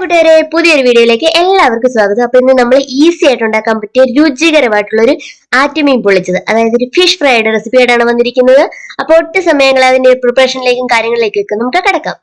കൂട്ടുകാരെ പുതിയൊരു വീഡിയോയിലേക്ക് എല്ലാവർക്കും സ്വാഗതം. അപ്പൊ ഇന്ന് നമ്മൾ ഈസി ആയിട്ട് ഉണ്ടാക്കാൻ പറ്റിയ രുചികരമായിട്ടുള്ള ഒരു ആറ്റുമീൻ പൊള്ളിച്ചത് അതായത് ഒരു ഫിഷ് ഫ്രൈയുടെ റെസിപ്പി ആയിട്ടാണ് വന്നിരിക്കുന്നത്. അപ്പൊ ഒട്ടും സമയങ്ങൾ അതിന്റെ പ്രിപ്പറേഷനിലേക്കും കാര്യങ്ങളിലേക്കും നമുക്ക് കിടക്കാം.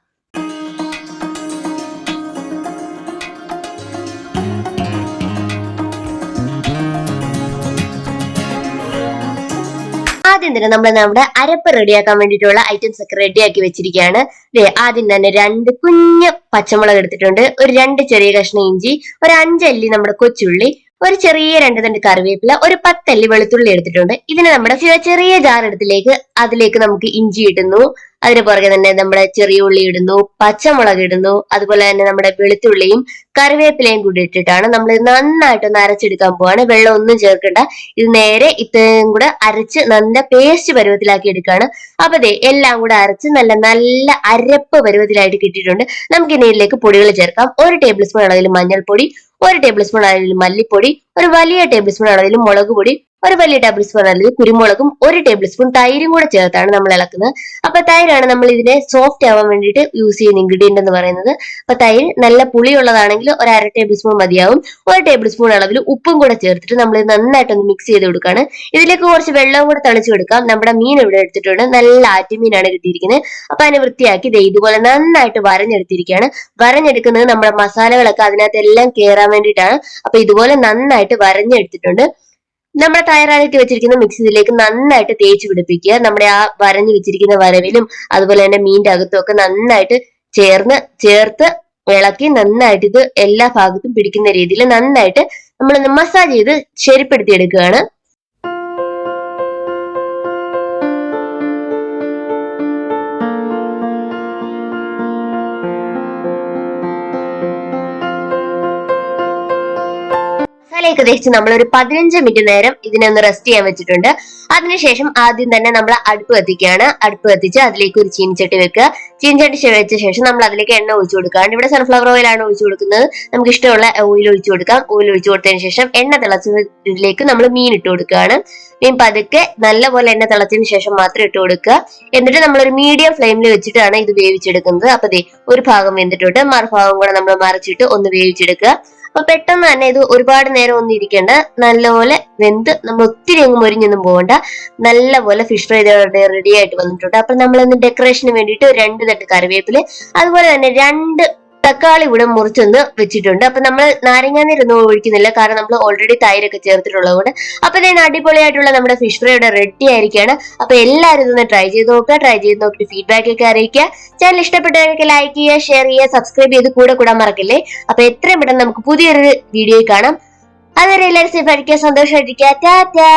തന്നെ നമ്മൾ നമ്മുടെ അരപ്പ് റെഡിയാക്കാൻ വേണ്ടിയിട്ടുള്ള ഐറ്റംസ് ഒക്കെ റെഡിയാക്കി വെച്ചിരിക്കുകയാണ്. ദേ ആദ്യം തന്നെ രണ്ട് കുഞ്ഞ് പച്ചമുളക് എടുത്തിട്ടുണ്ട്. ഒരു രണ്ട് ചെറിയ കഷ്ണം ഇഞ്ചി ഒരു അഞ്ചല്ലി നമ്മുടെ കൊച്ചുള്ളി ഒരു ചെറിയ രണ്ട് തണ്ട് കറിവേപ്പില ഒരു പത്തല്ലി വെളുത്തുള്ളി എടുത്തിട്ടുണ്ട്. ഇതിനെ നമ്മുടെ ചെറിയ ജാർ എടുത്തിലേക്ക് അതിലേക്ക് നമുക്ക് ഇഞ്ചി ഇടുന്നു. അതിന് പുറകെ തന്നെ നമ്മുടെ ചെറിയ ഉള്ളി ഇടുന്നു പച്ചമുളക് ഇടുന്നു. അതുപോലെ തന്നെ നമ്മുടെ വെളുത്തുള്ളിയും കറിവേപ്പിലയും കൂടി ഇട്ടിട്ടാണ് നമ്മൾ നന്നായിട്ടൊന്ന് അരച്ചെടുക്കാൻ പോവാണ്. വെള്ളം ഒന്നും ചേർക്കണ്ട. ഇത് നേരെ ഇത്രയും കൂടെ അരച്ച് നല്ല പേസ്റ്റ് പരുവത്തിലാക്കി എടുക്കുകയാണ് അപ്പൊ ദേ എല്ലാം കൂടെ അരച്ച് നല്ല നല്ല അരപ്പ് പരുവത്തിലായിട്ട് കിട്ടിയിട്ടുണ്ട്. നമുക്ക് ഇനിയിലേക്ക് പൊടികൾ ചേർക്കാം. ഒരു ടേബിൾ സ്പൂൺ അളവിൽ മഞ്ഞൾപ്പൊടി ഒരു ടേബിൾ സ്പൂൺ അളവിൽ മല്ലിപ്പൊടി ഒരു വലിയ ടേബിൾ സ്പൂൺ അളവിൽ മുളക് പൊടി ഒരു വലിയ ടേബിൾ സ്പൂൺ അളവിൽ കുരുമുളകും ഒരു ടേബിൾ സ്പൂൺ തൈരും കൂടെ ചേർത്താണ് നമ്മൾ ഇളക്കുന്നത്. അപ്പൊ തൈരാണ് നമ്മൾ ഇതിനെ സോഫ്റ്റ് ആവാൻ വേണ്ടിയിട്ട് യൂസ് ചെയ്യുന്ന ഇൻഗ്രീഡിയന്റ് എന്ന് പറയുന്നത്. അപ്പൊ തൈര് നല്ല പുളിയുള്ളതാണെങ്കിൽ ഒരു അര ടേബിൾ സ്പൂൺ മതിയാവും. ഒരു ടേബിൾ സ്പൂൺ അളവിൽ ഉപ്പും കൂടെ ചേർത്തിട്ട് നമ്മൾ നന്നായിട്ടൊന്ന് മിക്സ് ചെയ്ത് കൊടുക്കുകയാണ് ഇതിലേക്ക് കുറച്ച് വെള്ളം കൂടെ തളിച്ചു കൊടുക്കാം നമ്മുടെ മീൻ ഇവിടെ എടുത്തിട്ടുണ്ട്. നല്ല ആറ്റുമീനാണ് കിട്ടിയിരിക്കുന്നത്. അപ്പൊ അതിനെ വൃത്തിയാക്കി ഇത് ഇതുപോലെ നന്നായിട്ട് വരഞ്ഞെടുത്തിരിക്കുകയാണ്. വരഞ്ഞെടുക്കുന്നത് നമ്മുടെ മസാലകളൊക്കെ അതിനകത്ത് എല്ലാം കയറാൻ വേണ്ടിയിട്ടാണ്. അപ്പൊ ഇതുപോലെ നന്നായിട്ട് വരഞ്ഞെടുത്തിട്ടുണ്ട്. നമ്മുടെ തയ്യാറായിട്ട് വെച്ചിരിക്കുന്ന മിക്സിയിലേക്ക് നന്നായിട്ട് തേച്ച് പിടിപ്പിക്കുക. നമ്മുടെ ആ വരഞ്ഞു വെച്ചിരിക്കുന്ന വരവിലും അതുപോലെ തന്നെ മീൻറെ അകത്തും ഒക്കെ നന്നായിട്ട് ചേർന്ന് ചേർത്ത് ഇളക്കി നന്നായിട്ട് ഇത് എല്ലാ ഭാഗത്തും പിടിക്കുന്ന രീതിയിൽ നന്നായിട്ട് നമ്മളൊന്ന് മസാജ് ചെയ്ത് ശരിപ്പെടുത്തി എടുക്കുകയാണ് മസാലയൊക്കെ തേച്ച് നമ്മൾ ഒരു പതിനഞ്ച് മിനിറ്റ് നേരം ഇതിനെ ഒന്ന് റെസ്റ്റ് ചെയ്യാൻ വെച്ചിട്ടുണ്ട്. അതിനുശേഷം ആദ്യം തന്നെ നമ്മൾ അടുപ്പ് കത്തിക്കുകയാണ്. അടുപ്പ് കത്തിച്ച് അതിലേക്ക് ഒരു ചീനിച്ചട്ടി വെക്കുക. ചീനിച്ചട്ടി വെച്ച ശേഷം നമ്മൾ അതിലേക്ക് എണ്ണ ഒഴിച്ചു കൊടുക്കുകയാണ് ഇവിടെ സൺഫ്ലവർ ഓയിലാണ് ഒഴിച്ചു കൊടുക്കുന്നത്. നമുക്ക് ഇഷ്ടമുള്ള ഓയിൽ ഒഴിച്ചു കൊടുക്കാം. ഓയിൽ ഒഴിച്ചു കൊടുത്തതിന് ശേഷം എണ്ണ തിളച്ചതിലേക്ക് നമ്മൾ മീൻ ഇട്ട് കൊടുക്കുകയാണ്. മീൻ പതുക്കെ നല്ലപോലെ എണ്ണ തിളച്ചതിന് ശേഷം മാത്രം ഇട്ട് കൊടുക്കുക. എന്നിട്ട് നമ്മൾ ഒരു മീഡിയം ഫ്ലെയിമിൽ വെച്ചിട്ടാണ് ഇത് വേവിച്ചെടുക്കുന്നത്. അപ്പൊ ഒരു ഭാഗം വെന്തിട്ടുണ്ട്. മറുഭാഗം കൂടെ നമ്മൾ മറിച്ചിട്ട് ഒന്ന് വേവിച്ചെടുക്കുക. അപ്പൊ പെട്ടെന്ന് തന്നെ ഇത് ഒരുപാട് നേരം ഒന്നും ഇരിക്കേണ്ട. നല്ലപോലെ വെന്ത് നമ്മൾ ഒത്തിരി അങ്ങ് മൊരിഞ്ഞൊന്നും പോകണ്ട. നല്ലപോലെ ഫിഷ് ഫ്രൈ റെഡി ആയിട്ട് വന്നിട്ടുണ്ട്. അപ്പൊ നമ്മൾ ഇന്ന് ഡെക്കറേഷന് വേണ്ടിയിട്ട് രണ്ട് തട്ട് കറിവേപ്പിൽ അതുപോലെ തന്നെ രണ്ട് തക്കാളി ഇവിടെ മുറിച്ചൊന്ന് വെച്ചിട്ടുണ്ട്. അപ്പൊ നമ്മൾ നാരങ്ങാനീരൊന്നും ഒഴിക്കുന്നില്ല. കാരണം നമ്മൾ ഓൾറെഡി തൈരൊക്കെ ചേർത്തിട്ടുള്ളത് കൊണ്ട്. അപ്പൊ ഇതിന് അടിപൊളിയായിട്ടുള്ള നമ്മുടെ ഫിഷ് ഫ്രൈ ഇവിടെ റെഡി ആയിരിക്കുകയാണ് അപ്പൊ എല്ലാവരും ഇതൊന്ന് ട്രൈ ചെയ്ത് നോക്കുക. ട്രൈ ചെയ്ത് നോക്കിയിട്ട് ഫീഡ്ബാക്ക് ഒക്കെ അറിയിക്കുക. ചാനൽ ഇഷ്ടപ്പെട്ടവരൊക്കെ ലൈക്ക് ചെയ്യുക ഷെയർ ചെയ്യുക സബ്സ്ക്രൈബ് ചെയ്ത് കൂടെ കൂടാൻ മറക്കില്ലേ? അപ്പൊ എത്രയും പെട്ടെന്ന് നമുക്ക് പുതിയൊരു വീഡിയോ കാണാം. അതുവരെ എല്ലാവരും സേഫ് ആയിരിക്കുക സന്തോഷമായിരിക്കുക. ടാറ്റാ